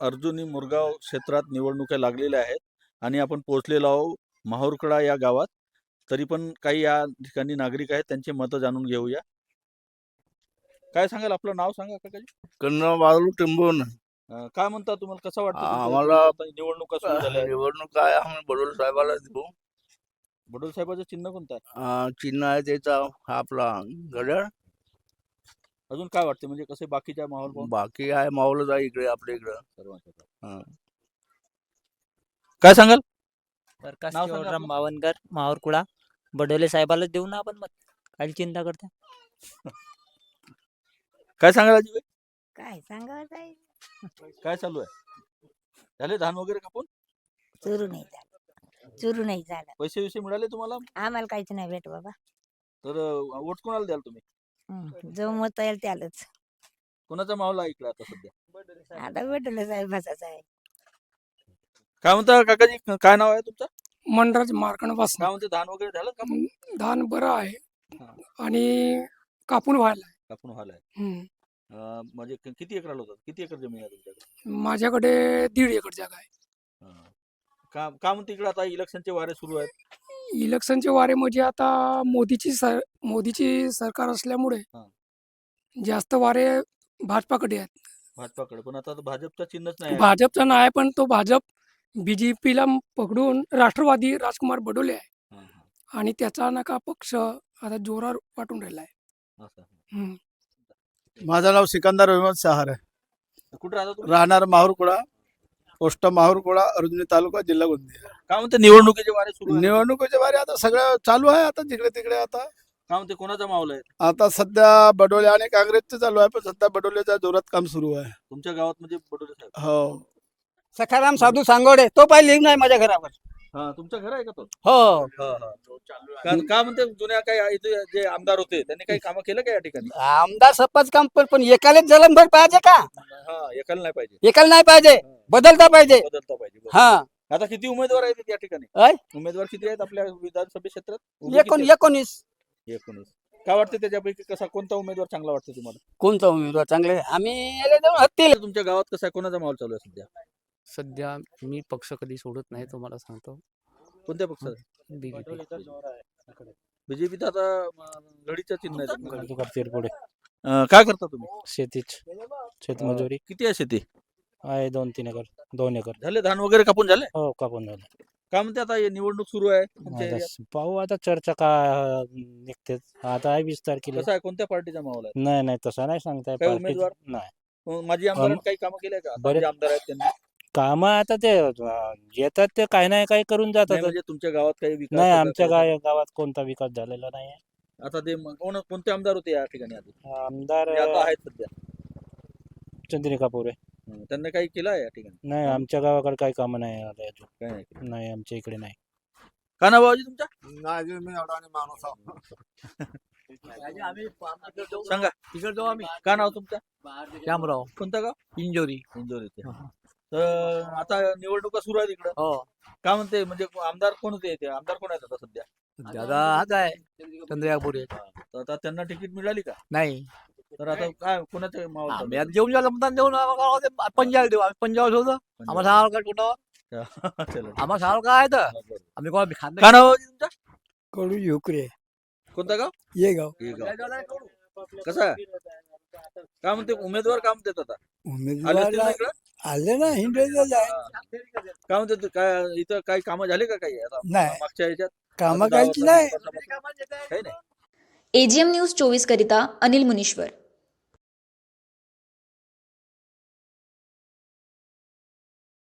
अर्जुनी मुरगाव क्षेत्रात निवडणुका लागलेल्या आहेत आणि आपण पोहोचलेलो आहोत माहूरकडा या गावात. तरी पण काही या ठिकाणी नागरिक आहेत त्यांचे मतं जाणून घेऊया. काय सांगाल? आपलं नाव सांगा काकाजी. कन्नड बाजू टिंबून. अं, काय म्हणता तुम्हाला? कसं वाटतं तुमच्या आम्हाला- इकडे आता निवडणुका सुरू झाल्या आहेत. निवडणूक काय आम्ही बडोल साहेबाला देऊ. बडोल साहेबाचं चिन्ह कोणतं आहे? अं, चिन्ह आहे त्याचा हा आपला घड्याळ अजून काय वाटते म्हणजे कसे बाकीच्या माहोल पाहून? बाकी आहे मावलच आहे इकडे आपल्या इकडं. हं. काय सांगाल? प्रकाश नाव सांगा शिवराम आपलं. बावनकर माहूरकुळा. बडोले साहेबाला देऊ ना आपण मत. काही चिंता करता काय सांगाल अजिबाई काय सांगावं ताई? काय चालू आहे? झाले धान वगैरे कापून? चुरू नाही झालं. चुरू नाही झालं. पैसे विसे मिळाले तुम्हाला? आम्हाला काहीच नाही भेट बाबा. तर वोट कोणाला द्याल तुम्ही? हं, जो मत येईल त्यालाच. कोणाचा माहोल इकडे आता सध्या? आता भेटलं साहेबाचाच आहे. काय म्हणता काकाजी? काय नाव आहे तुमचं? मंडळाच्या मार्कणापासून काय म्हणते? धान वगैरे झालं कापून धान बरं आहे. हा. आणि कापून व्हायला आहे. कापून व्हायला आहे. हम्म. अं, म्हणजे कि- किती एकराला होतं किती एकर जमीन आहे तुमच्याकडे? माझ्याकडे दीड एकर जागा आहे. हां. का का म्हणते इकडे आता इलेक्शनचे वारे सुरू आहेत? इलेक्शनचे वारे म्हणजे आता मोदीची सर मोदीची सरकार असल्यामुळे हा. जास्त वारे भाजपाकडे आहेत भाजपाकडे पण आता भाजपचा चिन्हच नाही आहे. भाजपचा नाही पण तो भाजप बीजेपीला पकडून राष्ट्रवादी राजकुमार बडोले आहे हां, हां. आणि त्याचा नका पक्ष आता जोरावर वाटून राहिला आहे असं. हम्म. माझं नाव सिकंदर अहमद शहार आहे कुठे राहता तुम्ही राहणार माहूरकुळा पोस्ट माहूरकुळा अर्जुनी तालुका जिल्हा गोंदिया. काय म्हणते निवडणुकीचे वारे सुरू निवडणुकीच्या बारे आता सगळं चालू आहे आता जिकडे तिकडे आता. काय म्हणते कोणाचा माहोल आहे? आता सध्या बडोले आणि काँग्रेसचं चालू आहे पण सध्या बडोलेच्या जोरात काम सुरू आहे. तुमच्या गावात म्हणजे बडोले साहेब? हो. सखाराम साधू सांगोडे तो पाहिजे नाही माझ्या घरावर. हा तुमचं घर आहे का तो? हो. का का म्हणते जुन्या काही इथे जे आमदार होते त्यांनी काही कामं केलं का या ठिकाणी? आमदार सरपंच काम पण पण एकालाच जलमभर पाहिजे का? हा एकाला नाही पाहिजे. एकाला नाही पाहिजे. बदलता पाहिजे. बदलता पाहिजे बरोबर. हा. आता किती उमेदवार आहेत या ठिकाणी? उमेदवार किती आहेत आपल्या विधानसभा क्षेत्रात? उभे किती एकोण आहेत? एकोणीस. एकोणीस. काय वाटतं त्याच्यापैकी? कसा कोणता उमेदवार चांगला वाटतो तुम्हाला? कोणता उमेदवार चांगले आम्ही याला जाऊन हत्तीला तुमच्या गावात कसा कोणाचा माहोल चालू आहे सध्या? सध्या मी पक्ष कधी सोडत नाही तुम्हाला सांगतो. कोणत्या पक्षात? बीजेपी बीजेपी आता घडीचं चिन्ह आहे. अं, काय करता तुम्ही? शेतीच. शेतमजुरी. किती आहे शेती? आहे दोन तीन एकर दोन एकर. झाले धान वगैरे कापून झाले? हो कापून झालं. काय म्हणते आता हे निवडणूक सुरू आहे? तुमच्या आता पाहू आता चर्चा का निघते. आता आहे वीस तारखेला. कसा आहे? कोणत्या पार्टीचा माहोल आहे नाही नाही तसं नाही सांगताय. काही पार्टीचं. उमेदवार? नाही. अं, माजी आमदारांनी अं, काही कामं केले का? आता बरे- जे आमदार आहेत त्यांनी? काम आता ते अं, येतात ते काही नाही काही करून नाही जातात म्हणजे तुमच्या गावात काही विकास नाही आमच्या गाय गावात कोणता विकास झालेला नाही? आता ते म- कोण कोणते आमदार होते या ठिकाणी आधी? आमदार आता आहेत सध्या. चंद्रिका पोरे. हं, त्यांनी काही केलं आहे या ठिकाणी? नाही आमच्या गावाकडे काही काम नाही आले अजून. काय नाही केलं. नाही आमच्या इकडे नाही. का नाव बाबाजी तुमच्या? सांगा. का नाव तुमच्या श्यामराव. कोणतं गाव? इंजोरी. इंदोरीचे तर आता निवडणुका सुरू आहेत इकडं. हो. काय म्हणते म्हणजे आमदार कोण होते इथे? आमदार कोण आहेत आता सध्या? दादा हाच आहे चंद्रयापुरे तर आता त्यांना तिकीट मिळाली का? नाही. तर आता काय कोणाचं माहोल चालू आम्ही आहे? आता जेवून झालं मतदान देऊन पंजाब देऊ आम्ही पंजाब होतो आम्हाला सांगाल काय कुठं? चला. आम्हाला सांगाल काय तर हा. आम्ही कोण खात काय नाव बाबाजी तुमच्या कडू युक्रे कोणतं गाव? ये गाव. हे गाव. कसं? आहे काय म्हणते उमेदवार काम देत आता? आले असतील ना इकडं? आले ना हिंडोला काय म्हणते तू? काय इथं काही कामं झाले का काही? आता नाही. मागच्या ह्याच्यात? कामं काहीच नाही. काही नाही एजीएम न्यूज चोवीस करिता अनिल मुनीश्वर.